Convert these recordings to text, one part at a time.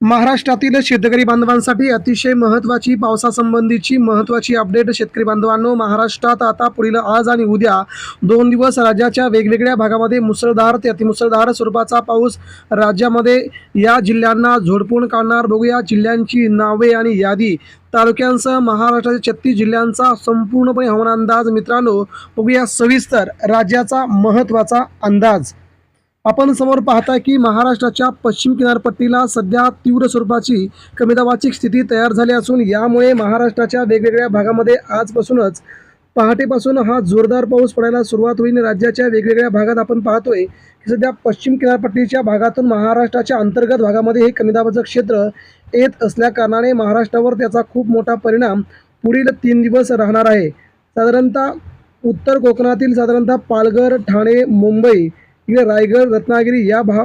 महाराष्ट्रातील शेतकरी बांधवांसाठी अतिशय महत्त्वाची पावसासंबंधीची महत्त्वाची अपडेट शेतकरी बांधवांनो महाराष्ट्रात आता पुढील आज आणि उद्या दोन दिवस राज्याच्या वेगवेगळ्या भागामध्ये मुसळधार ते अतिमुसळधार स्वरूपाचा पाऊस राज्यामध्ये या जिल्ह्यांना झोडपून काढणार. बघूया जिल्ह्यांची नावे आणि यादी. तालुक्यांसह महाराष्ट्राच्या छत्तीस जिल्ह्यांचा संपूर्णपणे हवामान अंदाज. मित्रांनो बघूया सविस्तर राज्याचा महत्त्वाचा अंदाज. आपण समोर पाहताय की महाराष्ट्राच्या पश्चिम किनारपट्टीला सध्या तीव्र स्वरूपाची कमी दाबाची स्थिती तयार झाली असून यामुळे महाराष्ट्राच्या वेगवेगळ्या भागामध्ये आजपासूनच पहाटेपासून हा जोरदार पाऊस पडायला सुरुवात होईल. राज्याच्या वेगवेगळ्या भागात आपण पाहतोय की सध्या पश्चिम किनारपट्टीच्या भागातून महाराष्ट्राच्या अंतर्गत भागामध्ये हे कमी दाबाचं क्षेत्र येत असल्याकारणाने महाराष्ट्रावर त्याचा खूप मोठा परिणाम पुढील तीन दिवस राहणार आहे. साधारणतः उत्तर कोकणातील साधारणतः पालघर ठाणे मुंबई इकडे रायगड रत्नागिरी या भा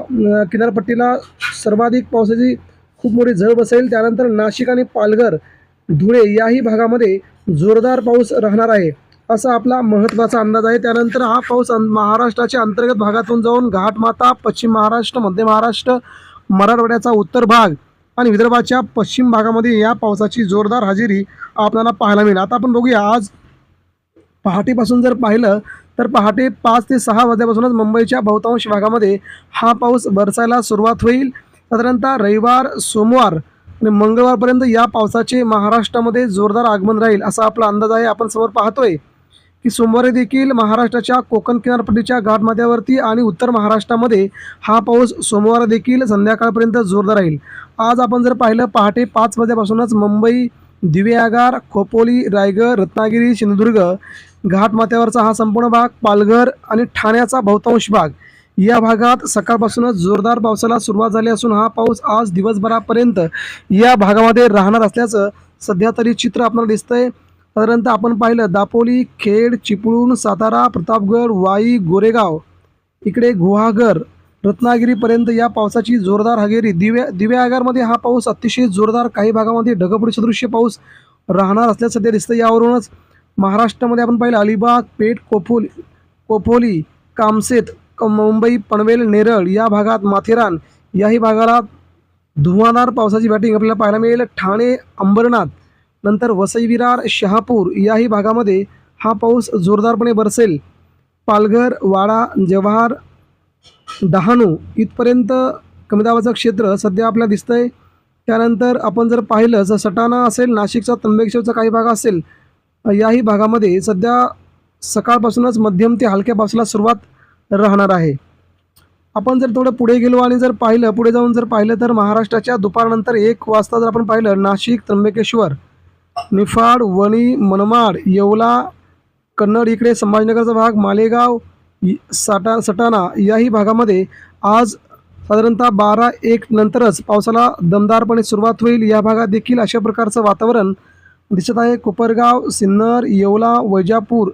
किनारपट्टीला सर्वाधिक पावसाची खूप मोठी झळ बसेल. त्यानंतर नाशिक आणि पालघर धुळे याही भागामध्ये जोरदार पाऊस राहणार आहे. असा आपला महत्त्वाचा अंदाज आहे. त्यानंतर हा पाऊस अं- महाराष्ट्राच्या अंतर्गत भागातून जाऊन घाटमाता पश्चिम महाराष्ट्र मध्य महाराष्ट्र मराठवाड्याचा उत्तर भाग आणि विदर्भाच्या पश्चिम भागामध्ये या पावसाची जोरदार हजेरी आपल्याला पाहायला मिळेल. आता आपण बघूया आज पहाटेपासून जर पाहिलं तर पहाटे पाच ते सहा वाजल्यापासूनच मुंबईच्या बहुतांश भागामध्ये हा पाऊस बरसायला सुरुवात होईल. साधारणतः रविवार सोमवार आणि मंगळवारपर्यंत या पावसाचे महाराष्ट्रामध्ये जोरदार आगमन राहील असा आपला अंदाज आहे. आपण समोर पाहतोय की सोमवारी देखील महाराष्ट्राच्या कोकण किनारपट्टीच्या घाटमाथ्यावरती आणि उत्तर महाराष्ट्रामध्ये हा पाऊस सोमवार देखील संध्याकाळपर्यंत जोरदार राहील. आज आपण जर पाहिलं पहाटे पाच वाजल्यापासूनच मुंबई दिवेआगार खोपोली रायगड रत्नागिरी सिंधुदुर्ग घाटमाथ्यावरचा हा संपूर्ण भाग पालघर आणि ठाण्याचा बहुतांश भाग. या भागात सकाळपासूनच जोरदार पावसाला सुरुवात झाली असून हा पाऊस आज दिवसभरापर्यंत या भागामध्ये राहणार असल्याचं सध्या तरी चित्र आपल्याला दिसतंय. साधारणतः आपण पाहिलं दापोली खेड चिपळूण सातारा प्रतापगड वाई गोरेगाव इकडे गुहागर रत्नागिरीपर्यंत या पावसाची जोरदार हजेरी. दिव्या दिव्या आगारमध्ये हा पाऊस अतिशय जोरदार काही भागामध्ये ढगपुडीसदृश्य पाऊस राहणार असल्याचं सध्या दिसतं यावरूनच महाराष्ट्रामध्ये आपण पाहिलं अलिबाग पेठ कोपोली कोपोली कामसेत मुंबई पनवेल नेरळ या भागात माथेरान याही भागाला धुवाधार पावसाची बॅटिंग आपल्याला पाहायला मिळेल. ठाणे अंबरनाथ नंतर वसई विरार शहापूर याही भागामध्ये हा पाऊस जोरदारपणे बरसेल. पालघर वाडा जव्हार डहाणू इथपर्यंत कमी दाबाचं क्षेत्र सध्या आपल्याला दिसतंय. त्यानंतर आपण जर पाहिलं जर सटाणा असेल नाशिकचा त्र्यंबकेश्वरचा काही भाग असेल याही भागामध्ये सध्या सकाळपासूनच मध्यम ते हलक्या पावसाला सुरुवात राहणार आहे. आपण जर थोडं पुढे गेलो आणि जर पाहिलं पुढे जाऊन जर पाहिलं तर महाराष्ट्राच्या दुपारनंतर एक वाजता जर आपण पाहिलं नाशिक त्र्यंबकेश्वर निफाड वणी मनमाड येवला कन्नड इकडे संभाजीनगरचा भाग मालेगाव साटा सटाणा याही भागामध्ये आज साधारणतः बारा एक नंतरच पावसाला दमदारपणे सुरुवात होईल. या भागात देखील अशा प्रकारचं वातावरण दिसत आहे. कोपरगाव सिन्नर येवला वैजापूर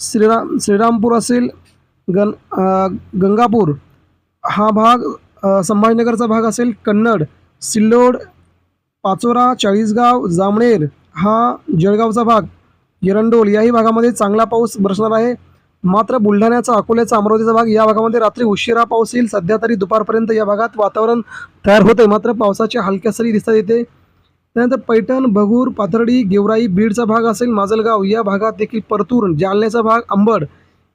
श्रीराम श्रीरामपूर असेल गण गंगापूर. हा भाग संभाजीनगरचा भाग असेल कन्नड सिल्लोड पाचोरा चाळीसगाव जामणेर हा जळगावचा भाग. एरंडोल याही भागामध्ये चांगला पाऊस बरसणार आहे. मात्र बुलढाण्याचा अकोल्याचा अमरावतीचा भाग या भागामध्ये रात्री उशिरा पाऊस येईल. सध्या तरी दुपारपर्यंत या भागात वातावरण तयार होते मात्र पावसाच्या हलक्या सरी दिसतात येते. त्यानंतर पैठण भगूर पाथर्डी गेवराई बीडचा भाग असेल माजलगाव या भागात देखील परतूर जालन्याचा भाग अंबड.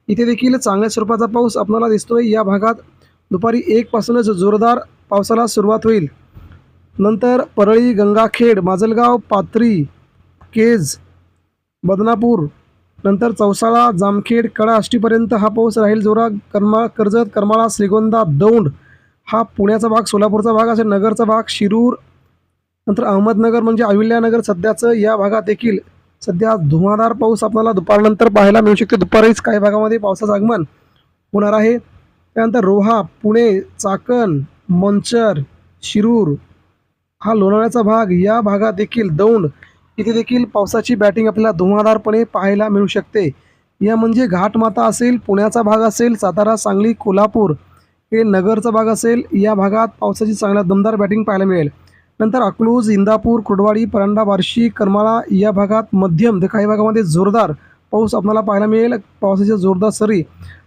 इथे देखील चांगल्या स्वरूपाचा पाऊस आपल्याला दिसतोय. या भागात दुपारी एकपासूनच जोरदार पावसाला सुरुवात होईल. नंतर परळी गंगाखेड माजलगाव पाथरी केज बदनापूर नंतर चौसाळा जामखेड कडा आष्टीपर्यंत हा पाऊस राहील. जोरा करमाळ कर्जत करमाळा श्रीगोंदा दौंड हा पुण्याचा भाग सोलापूरचा भाग असेल नगरचा भाग शिरूर नंतर अहमदनगर म्हणजे अहिल्यानगर सध्याचं या भागात देखील सध्या धुवाधार पाऊस आपल्याला दुपारनंतर पाहायला मिळू शकते. दुपारीच काही भागामध्ये पावसाचं आगमन होणार आहे. त्यानंतर रोहा पुणे चाकण मंचर शिरूर हा लोणावळ्याचा भाग या भागात देखील दौंड. इथे देखील पावसाची बॅटिंग आपल्याला धुवाधारपणे पाहायला मिळू शकते. या म्हणजे घाटमाता असेल पुण्याचा भाग असेल सातारा सांगली कोल्हापूर हे नगरचा भाग असेल. या भागात पावसाची चांगल्या दमदार बॅटिंग पाहायला मिळेल. नंतर अकलूज इंदापूर कुडवाडी परांडा बार्शी करमाळा या भागात मध्यम तर काही भागामध्ये जोरदार पाऊस आपल्याला पाहायला मिळेल. पावसाच्या जोरदार सरी.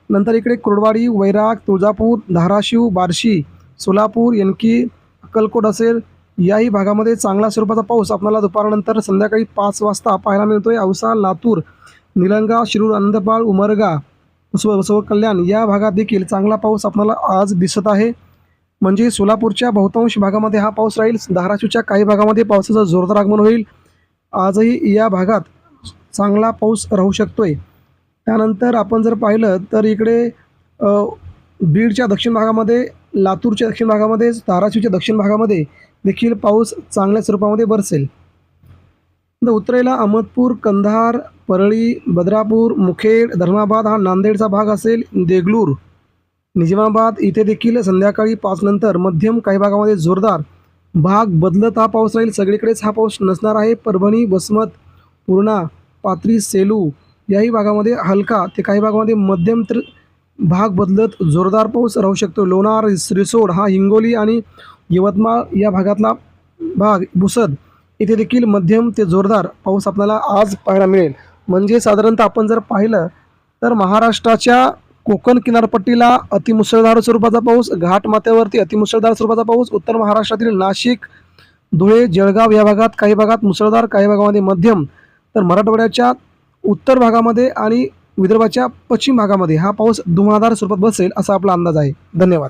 नंतर इकडे कुडवाडी वैराग तुळजापूर धाराशिव बार्शी सोलापूर यनकी अक्कलकोट असेल याही भागामध्ये चांगला स्वरूपाचा पाऊस आपल्याला दुपारनंतर संध्याकाळी पाच वाजता पाहायला मिळतोय. औसा लातूर निलंगा शिरूर आनंदपाळ उमरगा स्व स्व कल्याण या भागात देखील चांगला पाऊस आपल्याला आज दिसत आहे. म्हणजे सोलापूरच्या बहुतांश भागामध्ये हा पाऊस राहील. धाराशिवच्या काही भागामध्ये पावसाचं जोरदार आगमन होईल. आजही या भागात चांगला पाऊस राहू शकतो आहे त्यानंतर आपण जर पाहिलं तर इकडे बीडच्या दक्षिण भागामध्ये लातूरच्या दक्षिण भागामध्ये धाराशिवच्या दक्षिण भागामध्ये देखील पाऊस चांगल्या स्वरूपामध्ये बरसेल. तर उत्तरेला अहमदपूर कंधार परळी बद्रापूर मुखेड धर्माबाद हा नांदेडचा भाग असेल. देगलूर निजामाबाद इथे देखील संध्याकाळी पाचनंतर मध्यम काही भागामध्ये जोरदार भाग बदलत हा पाऊस राहील. सगळीकडेच हा पाऊस नसणार आहे. परभणी वसमत पूर्णा पात्री सेलू याही भागामध्ये हलका ते काही भागामध्ये मध्यम तर भाग बदलत जोरदार पाऊस राहू शकतो. लोणार रिसोड हा हिंगोली आणि यवतमाळ या भागातला भाग बुसद इथे देखील मध्यम ते जोरदार पाऊस आपल्याला आज पाहायला मिळेल. म्हणजे साधारणतः आपण जर पाहिलं तर महाराष्ट्राच्या कोकण किनारपट्टीला अतिमुसळधार स्वरूपाचा पाऊस घाट माथ्यावरती अतिमुसळधार स्वरूपाचा पाऊस उत्तर महाराष्ट्रातील नाशिक धुळे जळगाव या भागात काही भागात मुसळधार काही भागामध्ये मध्यम तर मराठवाड्याच्या उत्तर भागामध्ये आणि विदर्भाच्या पश्चिम भागामध्ये हा पाऊस धुमाधार स्वरूपात बसेल असा आपला अंदाज आहे. धन्यवाद.